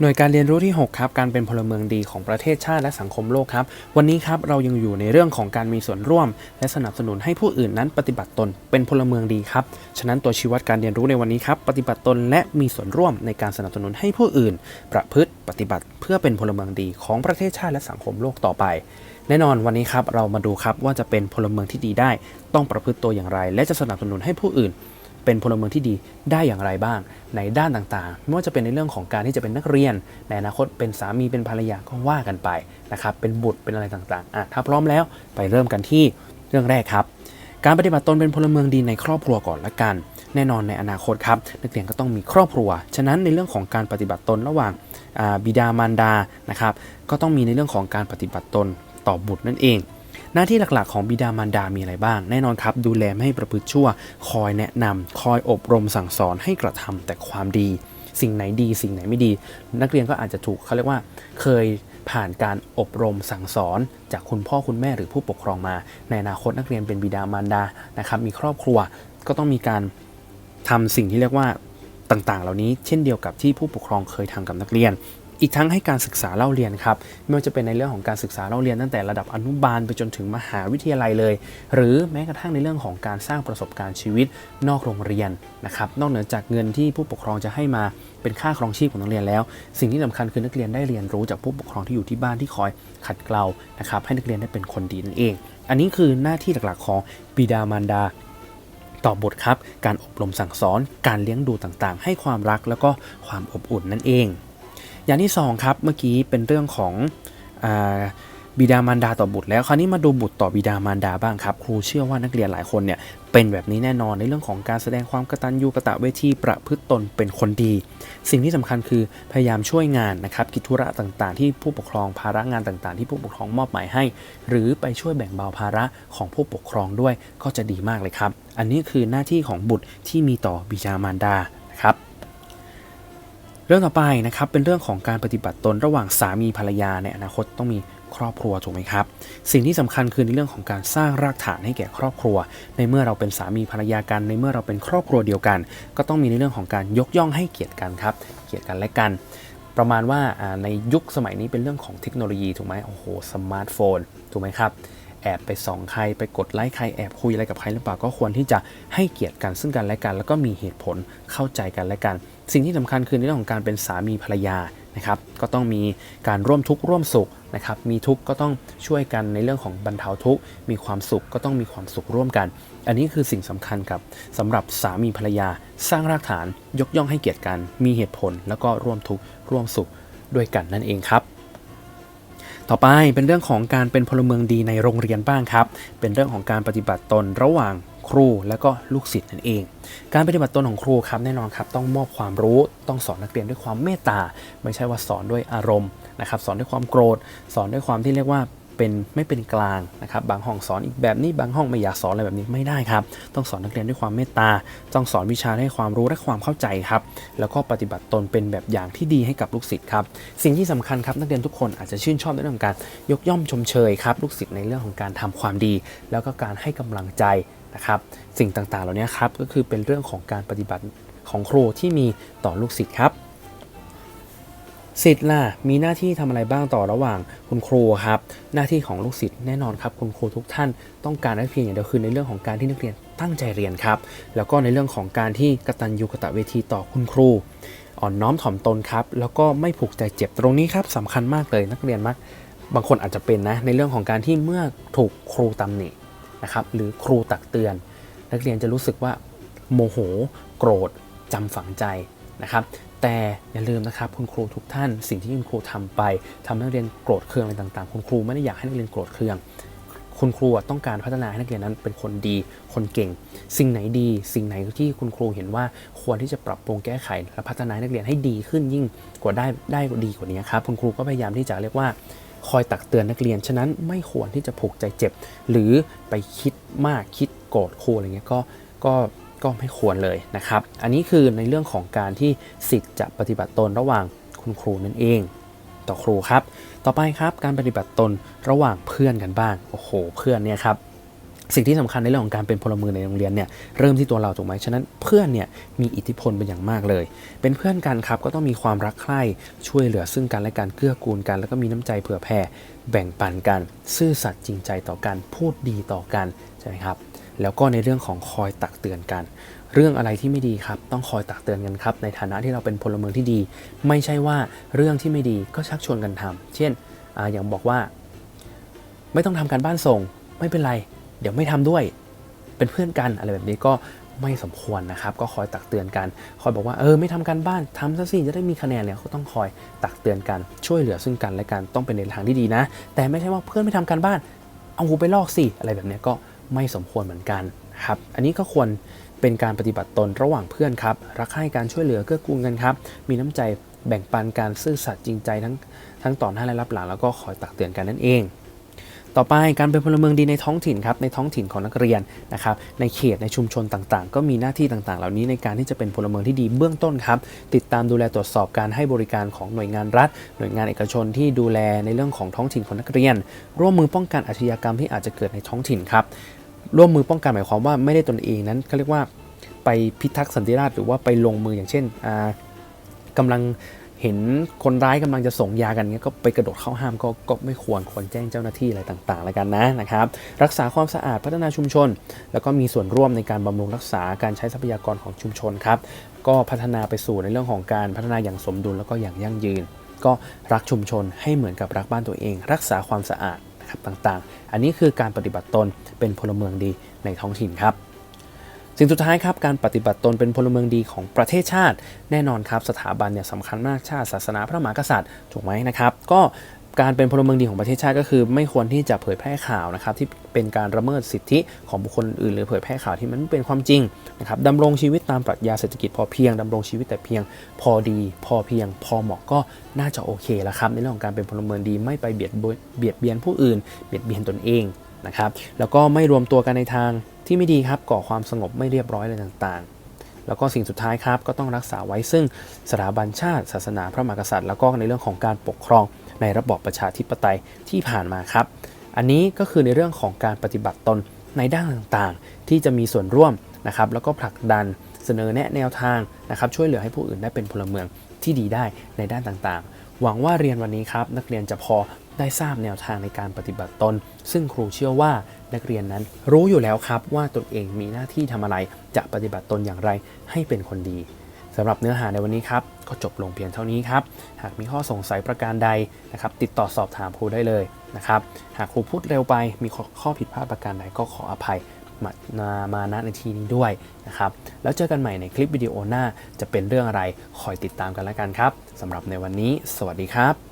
หน่วยการเรียนรู้ที่ 6 ครับ การเป็นพลเมืองดีของประเทศชาติและสังคมโลกครับ วันนี้ครับเรายังอยู่ในเรื่องของการมีส่วนร่วม และสนับสนุนให้ผู้อื่นนั้นปฏิบัติตนเป็นพลเมืองดีครับ ฉะนั้นตัวชี้วัดการเรียนรู้ในวันนี้ครับ ปฏิบัติตนและมีส่วนร่วมในการสนับสนุนให้ผู้อื่น ประพฤติปฏิบัติเพื่อเป็นพลเมืองดีของประเทศชาติและสังคมโลกต่อไป แน่นอนวันนี้ครับเรามาดูครับว่าจะเป็นพลเมืองที่ดีได้ ต้องประพฤติตัวอย่างไร และจะสนับสนุนให้ผู้อื่น เป็นพลเมืองที่ดีได้อย่างไรบ้าง ในด้านต่างๆ ไม่ว่าจะเป็นในเรื่องของการที่จะเป็นนักเรียน ในอนาคตเป็นสามีเป็นภรรยาก็ว่ากันไปนะครับเป็นบุตรเป็นอะไรต่างๆอะถ้าพร้อมแล้วไปเริ่มกันที่เรื่องแรกครับ การปฏิบัติตนเป็นพลเมืองดีในครอบครัวก่อนละกัน แน่นอนในอนาคตครับนักเรียนก็ต้องมีครอบครัว ฉะนั้นในเรื่องของการปฏิบัติตนระหว่างบิดามารดานะครับก็ต้องมีในเรื่องของการปฏิบัติตนต่อบุตรนั่นเอง หน้าที่หลักๆของบิดามารดามีอะไรบ้าง แน่นอนครับ ดูแลไม่ให้ประพฤติชั่ว คอยแนะนำคอยอบรมสั่งสอนให้กระทำแต่ความดี สิ่งไหนดี สิ่งไหนไม่ดี นักเรียนก็อาจจะถูกเขาเรียกว่า เคยผ่านการอบรมสั่งสอน จากคุณพ่อคุณแม่หรือผู้ปกครองมา ในอนาคตนักเรียนเป็นบิดามารดานะครับมีครอบครัวก็ต้องมีการทำสิ่งที่เรียกว่าต่างๆ เหล่านี้เช่นเดียวกับที่ผู้ปกครองเคยทำกับนักเรียน อีกทั้งให้การศึกษาเล่าเรียนครับไม่ว่าจะเป็นในเรื่องของการศึกษาเล่าเรียนตั้งแต่ระดับอนุบาลไปจนถึงมหาวิทยาลัยเลย หรือแม้กระทั่งในเรื่องของการสร้างประสบการณ์ชีวิตนอกโรงเรียนนะครับนอกเหนือจากเงินที่ผู้ปกครองจะให้มาเป็นค่าครองชีพของนักเรียนแล้ว สิ่งที่สำคัญคือนักเรียนได้เรียนรู้จากผู้ปกครองที่อยู่ที่บ้านที่คอยขัดเกลานะครับให้นักเรียนได้เป็นคนดีนั่นเอง อันนี้คือหน้าที่หลักๆของบิดามารดาต่อบทครับ การอบรมสั่งสอน การเลี้ยงดูต่างๆ ให้ความรักแล้วก็ความอบอุ่นนั่นเอง อย่างที่สองครับเมื่อกี้เป็นเรื่องของอบิดามารดาต่อบุตรแล้วคราวนี้มาดูบุตรต่อบิดามารดาบ้างครับ ครูเชื่อว่านักเรียนหลายคนเนี่ยเป็นแบบนี้แน่นอนในเรื่องของการแสดงความกตัญญูกะตะเวทีประพฤติตนเป็นคนดี สิ่งที่สำคัญคือพยายามช่วยงานนะครับกิจธุระต่างๆ ที่ผู้ปกครองภาระงานต่างๆ ที่ผู้ปกครองมอบหมายให้ หรือไปช่วยแบ่งเบาภาระของผู้ปกครองด้วยก็จะดีมากเลยครับ อันนี้คือหน้าที่ของบุตรที่มีต่อบิดามารดานะครับ เรื่องต่อไปนะครับเป็นเรื่องของการปฏิบัติตนระหว่างสามีภรรยาในอนาคตต้องมีครอบครัวถูกไหมครับ สิ่งที่สำคัญคือในเรื่องของการสร้างรากฐานให้แก่ครอบครัว ในเมื่อเราเป็นสามีภรรยากัน ในเมื่อเราเป็นครอบครัวเดียวกัน ก็ต้องมีในเรื่องของการยกย่องให้เกียรติกันครับ เกียรติกันและกัน ประมาณว่าในยุคสมัยนี้เป็นเรื่องของเทคโนโลยีถูกไหมโอ้โหสมาร์ทโฟนถูกไหมครับแอบไปส่องใครไปกดไลค์ใครแอบคุยอะไรกับใครหรือเปล่าก็ควรที่จะให้เกียรติกันซึ่งกันและกัน แล้วก็มีเหตุผลเข้าใจกันและกัน สิ่งที่สำคัญคือในเรื่องของการเป็นสามีภรรยานะครับก็ต้องมีการร่วมทุกข์ร่วมสุขนะครับมีทุกข์ก็ต้องช่วยกันในเรื่องของบรรเทาทุกข์มีความสุขก็ต้องมีความสุขร่วมกัน อันนี้คือสิ่งสำคัญกับสำหรับสามีภรรยา สร้างรากฐานยกย่องให้เกียรติกัน มีเหตุผลแล้วก็ร่วมทุกข์ร่วมสุขด้วยกันนั่นเองครับต่อไปเป็นเรื่องของการเป็นพลเมืองดีในโรงเรียนบ้างครับ เป็นเรื่องของการปฏิบัติตนระหว่าง ครูและก็ลูกศิษย์นั่นเอง การปฏิบัติตนของครูครับแน่นอนครับต้องมอบความรู้ต้องสอนนักเรียนด้วยความเมตตา ไม่ใช่ว่าสอนด้วยอารมณ์นะครับสอนด้วยความโกรธ สอนด้วยความที่เรียกว่าเป็นไม่เป็นกลางนะครับบางห้องสอนอีกแบบนี้บางห้องไม่อยากสอนอะไรแบบนี้ไม่ได้ครับ ต้องสอนนักเรียนด้วยความเมตตา ต้องสอนวิชาให้ความรู้และความเข้าใจครับ แล้วก็ปฏิบัติตนเป็นแบบอย่างที่ดีให้กับลูกศิษย์ครับ สิ่งที่สำคัญครับนักเรียนทุกคนอาจจะชื่นชอบในเรื่องของการยกย่องชมเชยครับลูกศิษย์ในเรื่องของการทำความดี แล้วก็การให้กำลังใจ นะครับสิ่งต่างๆ เหล่านี้ครับก็คือเป็นเรื่องของการปฏิบัติของครูที่มีต่อลูกศิษย์ครับศิษย์ล่ะมีหน้าที่ทำอะไรบ้างต่อระหว่างคุณครูครับ หน้าที่ของลูกศิษย์แน่นอนครับ คุณครูทุกท่านต้องการได้เพียงอย่างเดียวคือในเรื่องของการที่นักเรียนตั้งใจเรียนครับ แล้วก็ในเรื่องของการที่กตัญญูกตเวทีต่อคุณครู อ่อนน้อมถ่อมตนครับ แล้วก็ไม่ผูกใจเจ็บตรงนี้ครับสำคัญมากเลยนักเรียนมักบางคนอาจจะเป็นนะในเรื่องของการที่เมื่อถูกครูตำหนิ นะครับหรือครูตักเตือน นักเรียนจะรู้สึกว่าโมโหโกรธจำฝังใจนะครับแต่อย่าลืมนะครับคุณครูทุกท่าน สิ่งที่คุณครูทำไปทำให้นักเรียนโกรธเคืองอะไรต่างๆ คุณครูไม่ได้อยากให้นักเรียนโกรธเคือง คุณครูต้องการพัฒนาให้นักเรียนนั้นเป็นคนดี คนเก่ง สิ่งไหนดี สิ่งไหนที่คุณครูเห็นว่าควรที่จะปรับปรุงแก้ไข และพัฒนานักเรียนให้ดีขึ้นยิ่งกว่าได้ได้ดีกว่านี้ครับคุณครูก็พยายามที่จะเรียกว่า คอยตักเตือนนักเรียน ฉะนั้นไม่ควรที่จะผูกใจเจ็บ หรือไปคิดมากคิดโกรธครูอะไรเงี้ยก็ก็ก็ไม่ควรเลยนะครับ อันนี้คือในเรื่องของการที่สิทธิ์จะปฏิบัติตนระหว่างคุณครูนั่นเอง ต่อครูครับ ต่อไปครับการปฏิบัติตนระหว่างเพื่อนกันบ้าง โอ้โห เพื่อนเนี่ยครับ สิ่งที่สำคัญในเรื่องของการเป็นพลเมืองในโรงเรียนเนี่ยเริ่มที่ตัวเราถูกไหมฉะนั้นเพื่อนเนี่ยมีอิทธิพลเป็นอย่างมากเลย เป็นเพื่อนกันครับก็ต้องมีความรักใคร่ช่วยเหลือซึ่งกันและกันเกื้อกูลกัน แล้วก็มีน้ำใจเผื่อแผ่แบ่งปันกัน ซื่อสัตย์จริงใจต่อกันพูดดีต่อกันใช่ไหมครับแล้วก็ในเรื่องของคอยตักเตือนกัน เรื่องอะไรที่ไม่ดีครับ ต้องคอยตักเตือนกันครับ ในฐานะที่เราเป็นพลเมืองที่ดี ไม่ใช่ว่าเรื่องที่ไม่ดีก็ชักชวนกันทำเช่นออย่างบอกว่า ไม่ต้องทำการบ้านส่ง ไม่เป็นไร เดี๋ยวไม่ทำด้วยเป็นเพื่อนกันอะไรแบบนี้ก็ไม่สมควรนะครับ ก็คอยตักเตือนกัน คอยบอกว่าเออไม่ทำการบ้านทำซะสิจะได้มีคะแนนเนี่ยก็ต้องคอยตักเตือนกันช่วยเหลือซึ่งกันและกันต้องเป็นในทางที่ดีนะ แต่ไม่ใช่ว่าเพื่อนไม่ทำการบ้าน เอาหูไปลอกสิอะไรแบบนี้ก็ไม่สมควรเหมือนกันครับอันนี้ก็ควรเป็นการปฏิบัติตนระหว่างเพื่อนครับ รักให้การช่วยเหลือเกื้อกูลกันครับ มีน้ำใจแบ่งปันการซื่อสัตย์จริงใจทั้งทั้งต่อหน้าและรับหลังแล้วก็คอยตักเตือนกันนั่นเอง ต่อไปการเป็นพลเมืองดีในท้องถิ่นครับในท้องถิ่นของนักเรียนนะครับในเขตในชุมชนต่างๆ ก็มีหน้าที่ต่างๆ เหล่านี้ในการที่จะเป็นพลเมืองที่ดีเบื้องต้นครับติดตามดูแลตรวจสอบการให้บริการของหน่วยงานรัฐ หน่วยงานเอกชนที่ดูแลในเรื่องของท้องถิ่นของนักเรียน ร่วมมือป้องกันอาชญากรรมที่อาจจะเกิดในท้องถิ่นครับร่วมมือป้องกันหมายความว่าไม่ได้ตนเองนั้นเขาเรียกว่าไปพิทักษ์สันติราษฎร์หรือว่าไปลงมืออย่างเช่นอ่ากำลัง เห็นคนร้ายกำลังจะส่งยากันเงี้ยก็ไปกระโดดเข้าห้ามก็ก็ไม่ควรควรแจ้งเจ้าหน้าที่อะไรต่างๆแล้วกันนะนะครับ รักษาความสะอาดพัฒนาชุมชน แล้วก็มีส่วนร่วมในการบำรุงรักษาการใช้ทรัพยากรของชุมชนครับก็พัฒนาไปสู่ในเรื่องของการพัฒนาอย่างสมดุลแล้วก็อย่างยั่งยืน ก็รักชุมชนให้เหมือนกับรักบ้านตัวเอง รักษาความสะอาดนะครับต่างๆ อันนี้คือการปฏิบัติตนเป็นพลเมืองดีในท้องถิ่นครับ สิ่งสุดท้ายครับการปฏิบัติตนเป็นพลเมืองดีของประเทศชาติ แน่นอนครับสถาบันเนี่ยสำคัญมากชาติศาสนาพระมหากษัตริย์ถูกไหมนะครับ ก็การเป็นพลเมืองดีของประเทศชาติก็คือ ไม่ควรที่จะเผยแพร่ข่าวนะครับที่เป็นการละเมิดสิทธิของบุคคลอื่น หรือเผยแพร่ข่าวที่มันไม่เป็นความจริงนะครับดำรงชีวิตตามปรัชญาเศรษฐกิจพอเพียงดำรงชีวิตแต่เพียง พอดี พอเพียง พอเหมาะก็น่าจะโอเคแล้วครับในเรื่องของการเป็นพลเมืองดีไม่ไปเบียดเบียดเบียนผู้อื่น เบียดเบียนตนเองนะครับแล้วก็ไม่รวมตัวกันในทาง ที่ไม่ดีครับก่อความสงบไม่เรียบร้อยอะไรต่างๆ แล้วก็สิ่งสุดท้ายครับก็ต้องรักษาไว้ซึ่งสถาบันชาติ ศาสนาพระมหากษัตริย์ แล้วก็ในเรื่องของการปกครองในระบอบประชาธิปไตยที่ผ่านมาครับ อันนี้ก็คือในเรื่องของการปฏิบัติตนในด้านต่างๆ ที่จะมีส่วนร่วมนะครับแล้วก็ผลักดันเสนอแนะแนวทางนะครับช่วยเหลือให้ผู้อื่นได้เป็นพลเมืองที่ดีได้ในด้านต่างๆ หวังว่าเรียนวันนี้ครับนักเรียนจะพอได้ทราบแนวทางในการปฏิบัติตน ซึ่งครูเชื่อว่า นักเรียนนั้น รู้อยู่แล้วครับว่าตนเองมีหน้าที่ทำอะไร จะปฏิบัติตนอย่างไรให้เป็นคนดีสำหรับเนื้อหาในวันนี้ครับ ก็จบลงเพียงเท่านี้ครับ หากมีข้อสงสัยประการใดนะครับ ติดต่อสอบถามครูได้เลยนะครับ หากครูพูดเร็วไปมีข้อผิดพลาดประการใดก็ขออภัยมามามาณในทีนี้ด้วยนะครับ แล้วเจอกันใหม่ในคลิปวิดีโอหน้าจะเป็นเรื่องอะไรคอยติดตามกันแล้วกันครับสำหรับในวันนี้ สวัสดีครับ